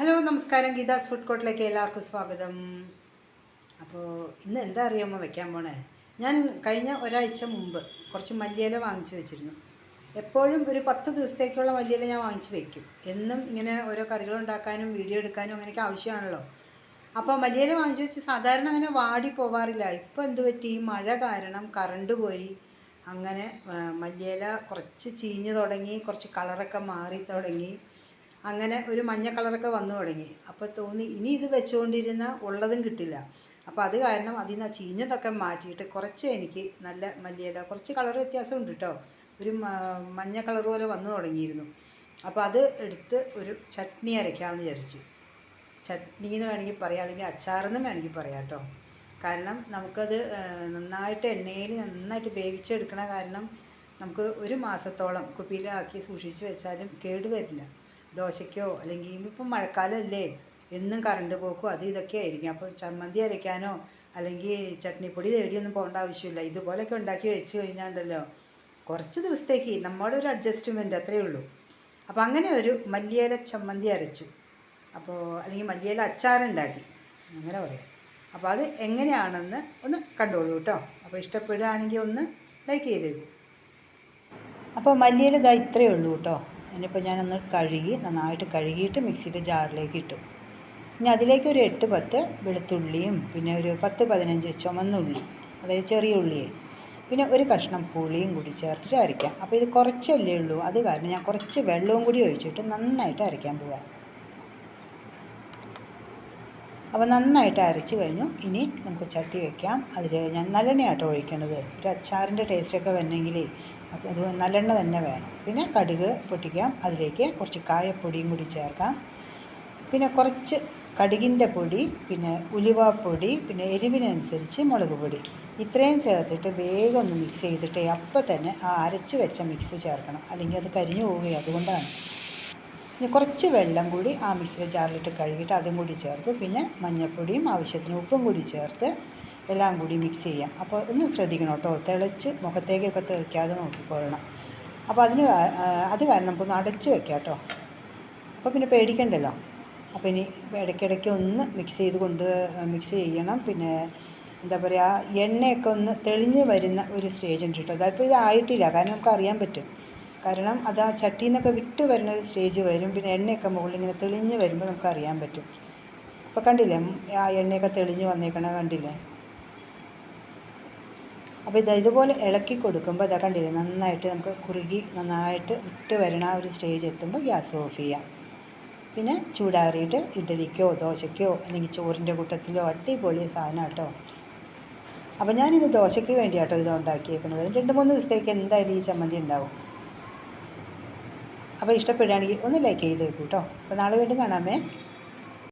Hello നമസ്കാരം. Geetha's food കോർട്ടിലേക്ക് എല്ലാവർക്കും സ്വാഗതം. അപ്പോൾ ഇന്ന് എന്താ അറിയാമോ വെക്കാൻ പോണേ? ഞാൻ കഴിഞ്ഞ ഒരാഴ്ച മുമ്പ് കുറച്ച് മല്ലിയില വാങ്ങിച്ചു വെച്ചിരുന്നു. എപ്പോഴും ഒരു പത്ത് ദിവസത്തേക്കുള്ള മല്ലിയില ഞാൻ വാങ്ങിച്ചു വെക്കും. എന്നും ഇങ്ങനെ ഓരോ കറികൾ ഉണ്ടാക്കാനും വീഡിയോ എടുക്കാനും അങ്ങനെയൊക്കെ ആവശ്യമാണല്ലോ. അപ്പോൾ മല്ലിയില വാങ്ങിച്ചു വെച്ച് സാധാരണ അങ്ങനെ വാടി പോവാറില്ല. ഇപ്പോൾ എന്ത് പറ്റി? മഴ കാരണം കറണ്ട് പോയി. അങ്ങനെ മല്ലിയില കുറച്ച് ചീഞ്ഞ് തുടങ്ങി കുറച്ച് കളറൊക്കെ മാറി തുടങ്ങി. അങ്ങനെ ഒരു മഞ്ഞ കളറൊക്കെ വന്നു തുടങ്ങി. അപ്പോൾ തോന്നി ഇനി ഇത് വെച്ചുകൊണ്ടിരുന്ന ഉള്ളതും കിട്ടില്ല. അപ്പോൾ അത് കാരണം അതിൽ നിന്ന് ചീഞ്ഞതൊക്കെ മാറ്റിയിട്ട് കുറച്ച് എനിക്ക് നല്ല മല്ലിയില കുറച്ച് കളർ വ്യത്യാസം ഉണ്ട് കേട്ടോ ഒരു മഞ്ഞ കളർ പോലെ വന്നു തുടങ്ങിയിരുന്നു. അപ്പോൾ അത് എടുത്ത് ഒരു ചട്നി അരയ്ക്കാമെന്ന് വിചാരിച്ചു. ചട്നി എന്ന് വേണമെങ്കിൽ പറയാം അല്ലെങ്കിൽ അച്ചാറെന്നും വേണമെങ്കിൽ പറയാം കേട്ടോ കാരണം നമുക്കത് നന്നായിട്ട് എണ്ണയിൽ നന്നായിട്ട് വേവിച്ചെടുക്കണ കാരണം നമുക്ക് ഒരു മാസത്തോളം കുപ്പിയിലാക്കി സൂക്ഷിച്ച് വെച്ചാലും കേടുവരില്ല ദോശയ്ക്കോ അല്ലെങ്കിൽ ഇപ്പം മഴക്കാലമല്ലേ എന്നും കറണ്ട് പോക്കും അത് ഇതൊക്കെ ആയിരിക്കും. അപ്പോൾ ചമ്മന്തി അരയ്ക്കാനോ അല്ലെങ്കിൽ ചട്നിപ്പൊടി തേടിയൊന്നും പോകേണ്ട ആവശ്യമില്ല. ഇതുപോലെയൊക്കെ ഉണ്ടാക്കി വെച്ച് കഴിഞ്ഞാണ്ടല്ലോ കുറച്ച് ദിവസത്തേക്ക് നമ്മുടെ ഒരു അഡ്ജസ്റ്റ്മെന്റ് അത്രയേ ഉള്ളൂ. അപ്പോൾ അങ്ങനെ ഒരു മല്ലിയില ചമ്മന്തി അരച്ചു. അപ്പോൾ അല്ലെങ്കിൽ മല്ലിയില അച്ചാറുണ്ടാക്കി. അങ്ങനെ പറയാം. അപ്പോൾ അത് എങ്ങനെയാണെന്ന് ഒന്ന് കണ്ടോളൂ കേട്ടോ. അപ്പോൾ ഇഷ്ടപ്പെടുകയാണെങ്കിൽ ഒന്ന് ലൈക്ക് ചെയ്തേക്കൂ. അപ്പോൾ മല്ലിയില ഇതാ ഇത്രയേ ഉള്ളൂ കേട്ടോ. അതിനിപ്പോൾ ഞാനൊന്ന് കഴുകി നന്നായിട്ട് കഴുകിയിട്ട് മിക്സിയുടെ ജാറിലേക്ക് ഇട്ടു. ഇനി അതിലേക്ക് ഒരു എട്ട് പത്ത് വെളുത്തുള്ളിയും പിന്നെ ഒരു പത്ത് പതിനഞ്ച് ചുമന്നുള്ളി അതായത് ചെറിയ ഉള്ളിയെ പിന്നെ ഒരു കഷ്ണം പുളിയും കൂടി ചേർത്തിട്ട് അരയ്ക്കാം. അപ്പോൾ ഇത് കുറച്ചല്ലേ ഉള്ളൂ. അത് കാരണം ഞാൻ കുറച്ച് വെള്ളവും കൂടി ഒഴിച്ചിട്ട് നന്നായിട്ട് അരയ്ക്കാൻ പോവാം. അപ്പോൾ നന്നായിട്ട് അരച്ച് കഴിഞ്ഞു. ഇനി നമുക്ക് ചട്ടി വെക്കാം. അതിൽ ഞാൻ നല്ലെണ്ണയാട്ടോ ഒഴിക്കേണ്ടത് ഒരു അച്ചാറിന്റെ ടേസ്റ്റൊക്കെ വരണമെങ്കിൽ അത് നല്ലെണ്ണ തന്നെ വേണം. പിന്നെ കടുക് പൊട്ടിക്കാം. അതിലേക്ക് കുറച്ച് കായപ്പൊടിയും കൂടി ചേർക്കാം. പിന്നെ കുറച്ച് കടുകിന്റെ പൊടി പിന്നെ ഉലുവാപ്പൊടി പിന്നെ എരിവിനനുസരിച്ച് മുളക് പൊടി. ഇത്രയും ചേർത്തിട്ട് വേഗം ഒന്ന് മിക്സ് ചെയ്തിട്ട് അപ്പം തന്നെ ആ അരച്ച് വെച്ച മിക്സ് ചേർക്കണം. അല്ലെങ്കിൽ അത് കരിഞ്ഞു പോവുകയും അതുകൊണ്ടാണ്. പിന്നെ കുറച്ച് വെള്ളം കൂടി ആ മിക്സിയുടെ ജാറിലിട്ട് കഴുകിയിട്ട് അതും കൂടി ചേർത്ത് പിന്നെ മഞ്ഞൾപ്പൊടിയും ആവശ്യത്തിന് ഉപ്പും കൂടി ചേർത്ത് എല്ലാം കൂടി മിക്സ് ചെയ്യാം. അപ്പോൾ ഒന്ന് ശ്രദ്ധിക്കണം കേട്ടോ. തിളച്ച് മുഖത്തേക്കൊക്കെ തെറിക്കാതെ നോക്കിക്കൊള്ളണം. അപ്പോൾ അതിന് അത് കാരണം നമുക്കൊന്ന് അടച്ച് വെക്കാം കേട്ടോ. അപ്പോൾ പിന്നെ പേടിക്കണ്ടല്ലോ. അപ്പോൾ ഇനി ഇടയ്ക്കിടയ്ക്ക് ഒന്ന് മിക്സ് ചെയ്ത് കൊണ്ട് മിക്സ് ചെയ്യണം. പിന്നെ എന്താ പറയുക എണ്ണയൊക്കെ ഒന്ന് തെളിഞ്ഞ് വരുന്ന ഒരു സ്റ്റേജ് ഉണ്ട് കേട്ടോ. അതിപ്പോൾ ഇത് ആയിട്ടില്ല. കാരണം നമുക്ക് അറിയാൻ പറ്റും. കാരണം അത് ആ ചട്ടിയിൽ നിന്നൊക്കെ വിട്ട് വരുന്ന ഒരു സ്റ്റേജ് വരും. പിന്നെ എണ്ണയൊക്കെ മുകളിൽ ഇങ്ങനെ തെളിഞ്ഞ് വരുമ്പോൾ നമുക്ക് അറിയാൻ പറ്റും. അപ്പോൾ കണ്ടില്ലേ ആ എണ്ണയൊക്കെ തെളിഞ്ഞ് വന്നേക്കണ കണ്ടില്ലേ? അപ്പോൾ ഇത് ഇതുപോലെ ഇളക്കി കൊടുക്കുമ്പോൾ ഇതാ കണ്ടില്ലേ നന്നായിട്ട് നമുക്ക് കുറുകി നന്നായിട്ട് ഇട്ട് വരണ ഒരു സ്റ്റേജ് എത്തുമ്പോൾ ഗ്യാസ് ഓഫ് ചെയ്യാം. പിന്നെ ചൂടാറിയിട്ട് ഇഡലിക്കോ ദോശയ്ക്കോ അല്ലെങ്കിൽ ചോറിന്റെ കൂട്ടത്തിലോ അടിപൊളി സാധനം കേട്ടോ അപ്പോൾ ഞാനിത് ദോശയ്ക്ക് വേണ്ടി കേട്ടോ ഇത് ഉണ്ടാക്കിയേക്കുന്നത്. രണ്ട് മൂന്ന് ദിവസത്തേക്ക് എന്തായാലും ഈ ചമ്മന്തി ഉണ്ടാവും. അപ്പോൾ ഇഷ്ടപ്പെടുകയാണെങ്കിൽ ഒന്ന് ലൈക്ക് ചെയ്ത് വെക്കൂ കേട്ടോ അപ്പോൾ നാളെ വീണ്ടും കാണാമേ.